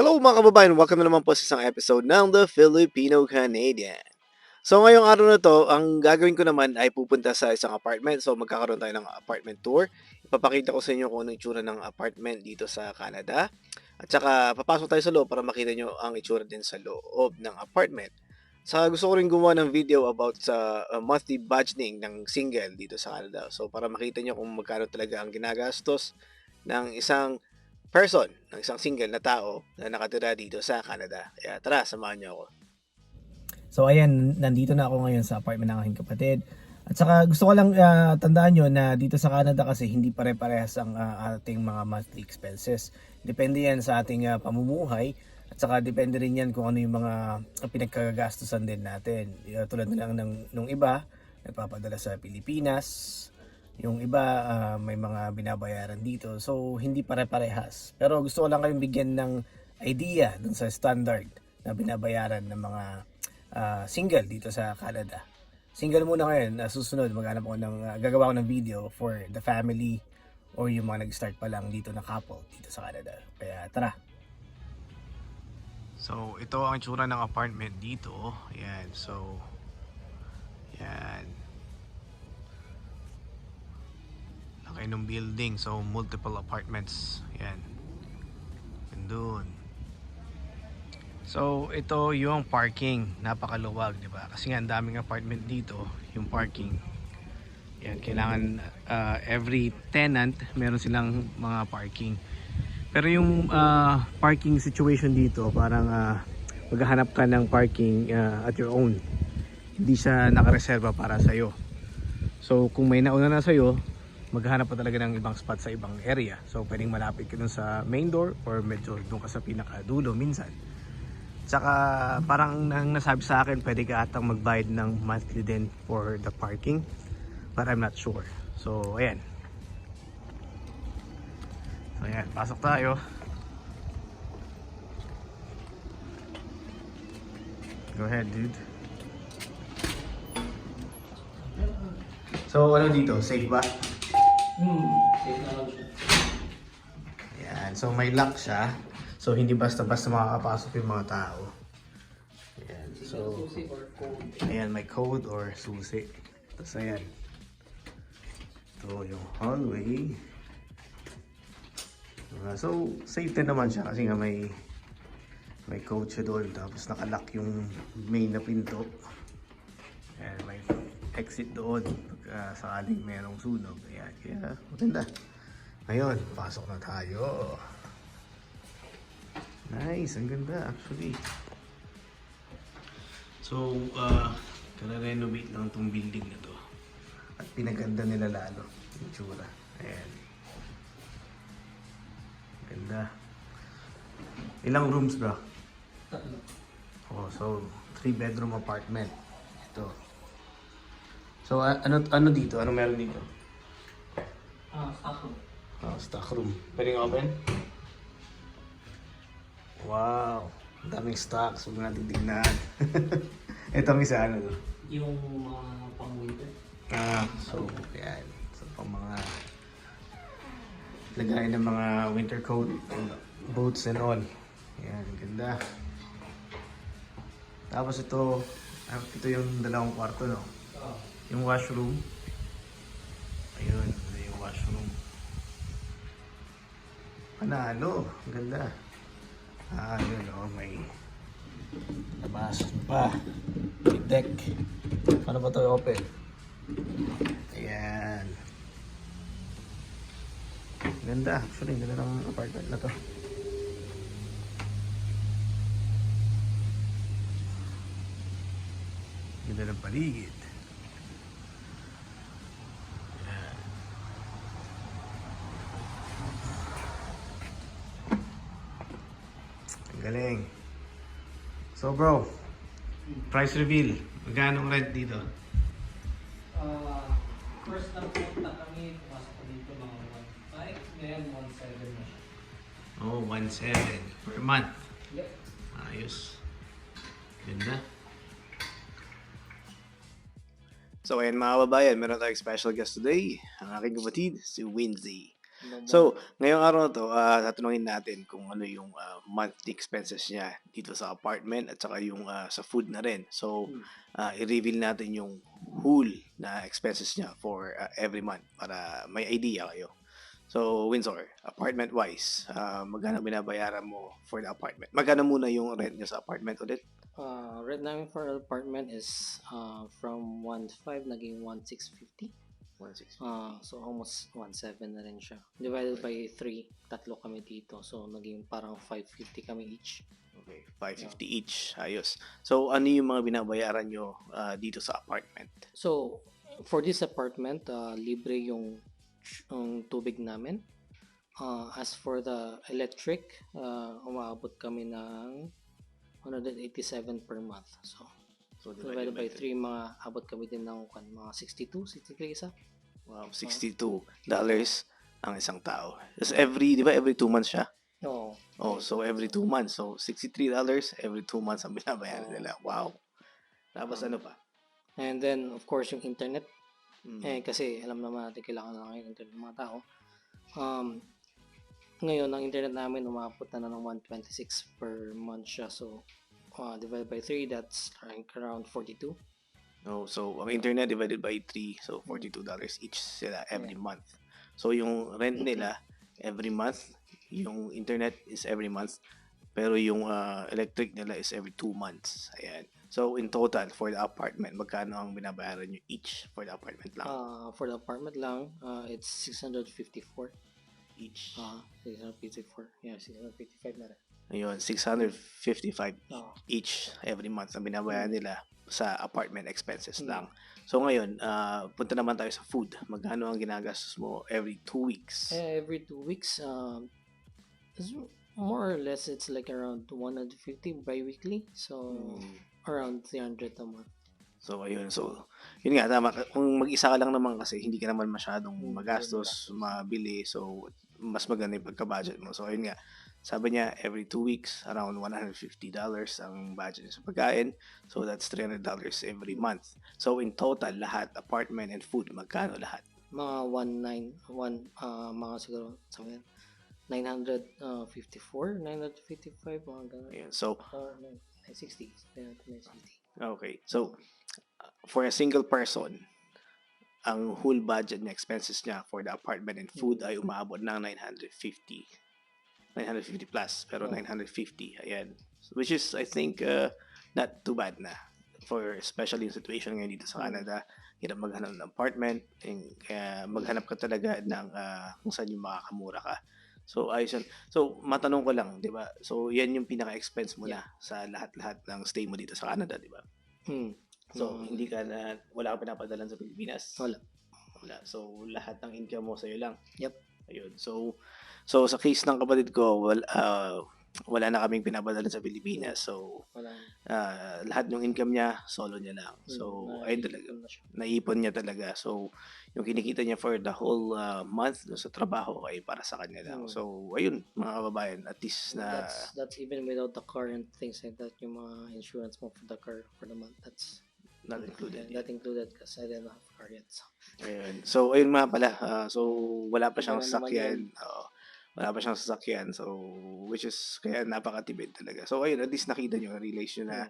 Hello mga kababayan, welcome na naman po sa isang episode ng The Filipino Canadian. So ngayong araw na to, ang gagawin ko naman ay pupunta sa isang apartment. So magkakaroon tayo ng apartment tour. Ipapakita ko sa inyo kung ano yung itsura ng apartment dito sa Canada. At saka papasok tayo sa loob para makita nyo ang itsura din sa loob ng apartment. Sa gusto ko rin gumawa ng video about sa uh, monthly budgeting ng single dito sa Canada. So para makita nyo kung magkano talaga ang ginagastos ng isang person, ng isang single na tao na nakatira dito sa Canada. Kaya tara, samahan niyo ako. So ayan, nandito na ako ngayon sa apartment ng aking kapatid. At saka gusto ko lang ah, tandaan nyo na dito sa Canada kasi hindi pare-parehas ang ah, ating mga monthly expenses. Depende yan sa ating ah, pamumuhay at saka depende rin yan kung ano yung mga pinagkagagastusan din natin. Ah, tulad na lang ng nung iba, nagpapadala sa Pilipinas, yung iba ah, may mga binabayaran dito. So hindi pare-parehas. Pero gusto ko lang kayong bigyan ng idea dun sa standard na binabayaran ng mga ah, single dito sa Canada. Single muna ngayon, uh, susunod maghanap ako ng ah, gagawa ko ng video for the family or yung mga nag-start pa lang dito na couple dito sa Canada. Kaya tara. So, ito ang itsura ng apartment dito. Yan. So, yan. Laki ng building. So, multiple apartments. Yan. Doon. So, ito yung parking. Napakaluwag, di ba? Kasi nga, ang daming apartment dito. Yung parking. Yan, kailangan uh, every tenant, meron silang mga parking. Pero yung ah, parking situation dito, parang ah, maghahanap ka ng parking ah, at your own. Hindi siya nakareserba para sa'yo. So kung may nauna na sa'yo, maghahanap pa talaga ng ibang spot sa ibang area. So pwedeng malapit ka dun sa main door or medyo doon ka sa pinakadulo minsan. Tsaka parang nang nasabi sa akin, pwede ka atang magbayad ng monthly din for the parking. But I'm not sure. So ayan. So ayan, pasok tayo. Go ahead, dude. So ano dito? Safe ba? Hmm, safe na lang siya. Ayan, so may lock siya. So hindi basta-basta makakapasok yung mga tao. Ayan, so ayan, may code or susi. Tapos ayan. Ito yung hallway. Diba? So, safe din naman siya kasi nga may may code siya doon. Tapos nakalock yung main na pinto. Ayan, may exit doon pag ah, sakaling merong sunog. Ayan, kaya maganda. Ngayon, pasok na tayo. Nice, ang ganda actually. So, uh, renovate lang tong building na to. At pinaganda nila lalo yung tsura. Ayan. Ganda. Ilang rooms bro? Tatlo. Oh, so, three bedroom apartment. Ito. So, a- ano ano dito? Ano meron dito? Ah, stock room. Oh, stock room. Pwedeng open? Wow. Ang daming stocks. Huwag natin tignan. Ito ang isa, ano to? Yung mga pang-winter. Ah, so, yan. So, pang mga lagay ng mga winter coat, boots and all. Yan, ganda. Tapos ito, ah, ito yung dalawang kwarto, no? Oh. Yung washroom. Ayun, yung washroom. Panalo, ang ganda. Ah, yun, oh, may labas pa. May deck. Paano ba ito open? Ayan. Ganda, actually, ganda ng apartment na to. Ganda ng paligid. Ayan. Ang galing. So bro, price reveal. Magkano rent dito? Ah, first na punta kami, pumasok ko dito mga 1.5, ngayon 1.7 na siya. Oh, 1.7 per month. Yep. Ayos. Ganda. So ayan mga kababayan, meron tayong special guest today. Ang aking kapatid, si Winzy. So, ngayong araw na to, ah, tatanungin natin kung ano yung ah, monthly expenses niya dito sa apartment at saka yung ah, sa food na rin. So, Hmm. ah, i-reveal natin yung whole na expenses niya for ah, every month para may idea kayo. So, Windsor, apartment-wise, ah, magkano binabayaran mo for the apartment? Magkano muna yung rent niya sa apartment ulit? Uh, rent namin for apartment is uh, from 1.5 naging 1.650. 160. Uh, so almost 1.7 na rin siya. Divided by 3, tatlo kami dito. So naging parang 550 kami each. Okay, 550 each. Ayos. So, ano yung mga binabayaran nyo ah, dito sa apartment? So for this apartment, uh, libre yung, yung tubig namin. Uh, as for the electric, uh, umaabot kami ng 187 per month. So So, divided by 3, mga abot kami din ng kan, mga 62, 63 isa. Wow, 62 dollars ang isang tao. Just every, di ba, every two months siya? Oo. Oh, so every two months. So, 63 dollars every two months ang binabayaran nila. Wow. Tapos ano pa? And then, of course, yung internet. Mm. Eh, kasi alam naman natin kailangan na ng internet ng mga tao. Um, ngayon, ang internet namin umabot na ng 126 per month siya. So, uh, divided by 3, that's like around 42. Oh, so, ang internet divided by 3, so 42 dollars each sila every month. So, yung rent nila every month, yung internet is every month, pero yung ah, electric nila is every two months. Ayan. So, in total, for the apartment, magkano ang binabayaran nyo each for the apartment lang? Uh, for the apartment lang, uh, it's 654. each. Uh, 654. Yeah, 655 na rin. Ayun, 655 Oo. each every month ang binabayaran nila sa apartment expenses Mm. lang. So ngayon, ah, punta naman tayo sa food. Magkano ang ginagastos mo every two weeks? Eh, every two weeks, um, more or less, it's like around 150 bi-weekly. So, Mm. around 300 a month. So ayun, so yun nga tama kung mag-isa ka lang naman kasi hindi ka naman masyadong Hmm, magastos, mabili. So mas maganda yung pagka-budget mo. So ayun nga, sabi niya every two weeks around $150 ang budget niya sa pagkain. So that's $300 every month. So in total lahat apartment and food magkano lahat? Mga 19, one, uh, mga siguro, sabi yan, 954, 955, mga ganun. Ayun. So Or 960, 960. Okay. So, uh, for a single person, ang whole budget niya, expenses niya for the apartment and food ay umaabot ng 950. 950 plus, pero Oh. 950. Ayan. Which is, I think, uh, not too bad na. For especially yung situation ngayon dito sa Mm. Canada, hirap maghanap ng apartment, and, kaya maghanap ka talaga ng uh, kung saan yung makakamura ka. So, ayos yan. So, matanong ko lang, di ba? So, yan yung pinaka-expense mo na sa lahat-lahat ng stay mo dito sa Canada, di ba? Hmm. So, Mm. hindi ka na, wala ka pinapadalan sa Pilipinas? Wala. Wala. So, lahat ng income mo sa'yo lang? Yep. Ayun. So, so sa case ng kapatid ko, wala, ah, wala na kaming pinapadalan sa Pilipinas. So, ah, lahat ng income niya, solo niya lang. So, Hmm, ayun talaga. na siya. Naipon niya talaga. So, yung kinikita niya for the whole ah, month sa trabaho ay para sa kanya lang. Mm. So, ayun, mga kababayan, at least na, that's, that's even without the car and things like that, yung mga insurance mo for the car for the month. That's not included. Yeah, not included because I didn't have a car yet. So. Ayun. So, ayun nga pala. ah, so, wala pa siyang sasakyan. Oo. Wala pa siyang sasakyan. So, which is, kaya napakatibid talaga. So, ayun, at least nakita nyo, realize nyo na,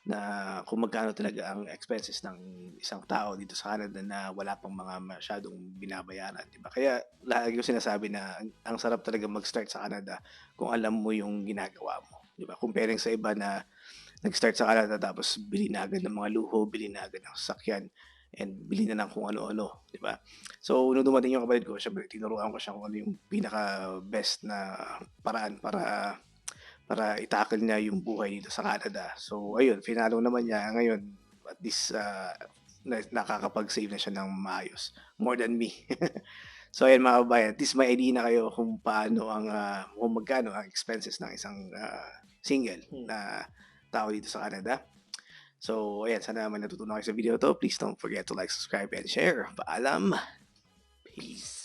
na kung magkano talaga ang expenses ng isang tao dito sa Canada na wala pang mga masyadong binabayaran, di ba? Kaya lagi ko sinasabi na ang, ang sarap talaga mag-start sa Canada kung alam mo yung ginagawa mo, di ba? Comparing sa iba na nag-start sa Canada tapos bili na agad ng mga luho, bili na agad ng sasakyan, and bili na ng kung ano-ano, di ba? So, nung dumating yung kapatid ko, syempre, tinuruan ko siya kung ano yung pinaka-best na paraan para para itakal niya yung buhay dito sa Canada. So, ayun, finalo naman niya. Ngayon, at least, uh, na, nakakapag-save na siya ng maayos. More than me. so, ayun mga kabayan, at least may idea na kayo kung paano ang, uh, kung magkano ang expenses ng isang uh, single Hmm. na tao dito sa Canada. So, ayan, sana may natutunan kayo sa video to. Please don't forget to like, subscribe, and share. Paalam. Peace.